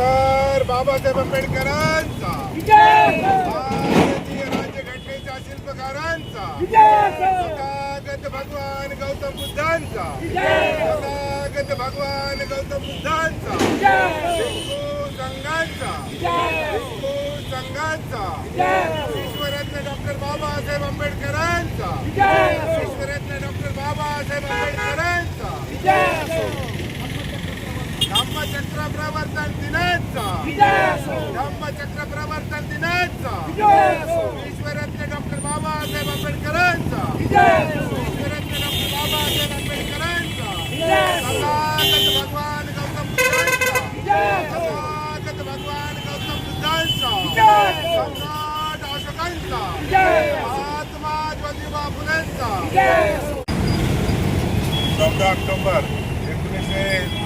Doctor Babasaheb आंबेडकरांचा. भारतीय राज्यघटनेच्या शिल्पकारांचा. तथागत भगवान गौतम बुद्धांचा. तथागत भगवान गौतम बुद्धांचा. हिंदू संघांचा. हिंदू संघांचा. विश्वरत्न डॉक्टर बाबासाहेब आंबेडकरांचा. विश्वरत्न डॉक्टर बाबासाहेब आंबेडकरांचा. धम्मचक्र प्रवर्तन दिनाचा धम्मचक्र प्रवर्तन दिनाचा विश्वरत्न डॉक्टर बाबासाहेब आंबेडकरांचा. विश्वरत्न डॉक्टर बाबासाहेब आंबेडकरांचा. तथागत भगवान गौतम बुद्धांचा. तथागत भगवान गौतम बुद्धांचा. सम्राट अशोकांचा. महात्मा ज्योतिबा फुलेंचा. चौदा ऑक्टोबर एकोणीसशे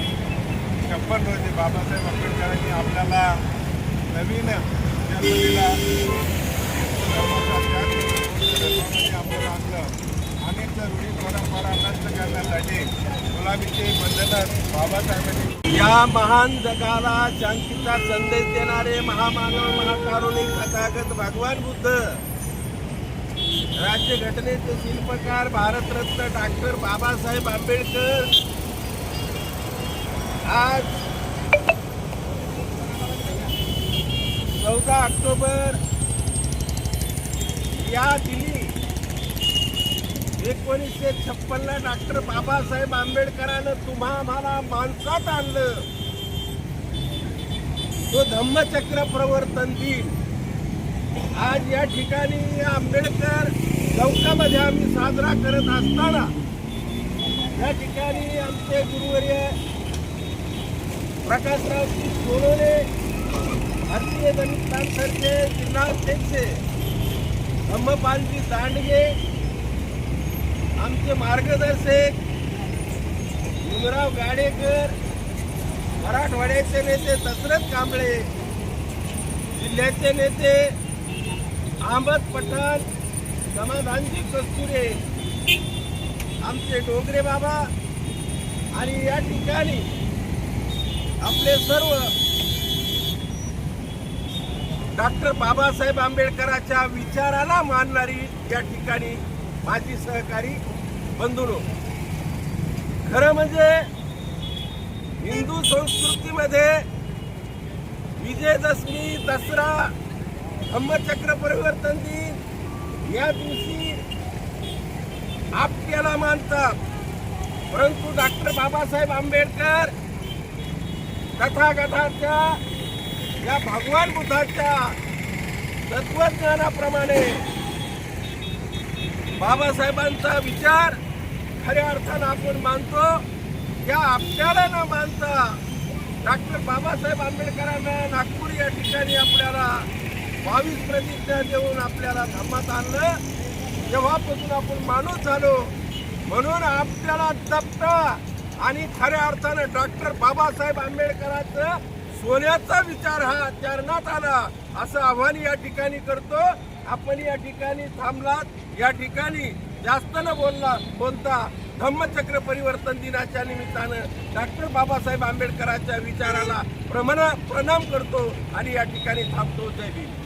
छप्पन रोजी बाबासाहेब आंबेडकरांनी आपल्याला नवीन जन्मदिला धर्मामध्ये आणलं अनेक रूढी परंपरा नष्ट करण्यासाठी गुलाबीचे बंधनं बाबासाहेबांनी या महान जगाला शांतीचा संदेश देणारे महामानव महाकारुणिक तथागत भगवान बुद्ध राज्यघटनेचे शिल्पकार भारतरत्न डॉक्टर बाबासाहेब आंबेडकर आज चौदा ऑक्टोबर या दिली एकोणीसशे छप्पनला डॉक्टर बाबासाहेब आंबेडकरानं तुम्हा आम्हाला माणसात आणलं. तो धम्मचक्र प्रवर्तन दिन. आज या ठिकाणी आंबेडकर चौकामध्ये आम्ही साजरा करत असताना या ठिकाणी आमचे गुरुवर्य प्रकाशराव सोनवणे भारतीय दलित पॅन्थरचे जिल्हाध्यक्ष धम्मपालजी दांडगे आमचे मार्गदर्शक भीमराव गाडेकर मराठवाड्याचे नेते दशरथ कांबळे जिल्ह्याचे नेते अहमद पठाण समाधानजी कस्तुरे आमचे डोंगरे बाबा आणि या ठिकाणी आपले सर्व डॉक्टर बाबासाहेब आंबेडकरांच्या विचाराला मानणारी या ठिकाणी माझी सहकारी बंधुनो खरं म्हणजे हिंदू संस्कृतीमध्ये विजयदशमी दसरा धम्मचक्र परिवर्तन दिन या दिवशी आपल्याला मानतात. परंतु डॉक्टर बाबासाहेब आंबेडकर तथागताच्या या भगवान बुद्धाच्या तत्वज्ञानाप्रमाणे बाबासाहेबांचा विचार खऱ्या अर्थानं आपण मानतो. या आपल्याला न मानता डॉक्टर बाबासाहेब आंबेडकरांना नागपूर या ठिकाणी आपल्याला बावीस प्रतिज्ञा देऊन आपल्याला धर्मात आणलं. तेव्हापासून आपण माणूस झालो. म्हणून आपल्याला जपता आणि खऱ्या अर्थानं डॉक्टर बाबासाहेब आंबेडकरांचं सोन्याचा विचार हा चरणात आला. असं आव्हान या ठिकाणी करतो. आपण या ठिकाणी थांबलात. या ठिकाणी जास्त न बोलला कोणता धम्मचक्र परिवर्तन दिनाच्या निमित्तानं डॉक्टर बाबासाहेब आंबेडकरांच्या विचाराला प्रमाण प्रणाम करतो आणि या ठिकाणी थांबतो. जय भीम.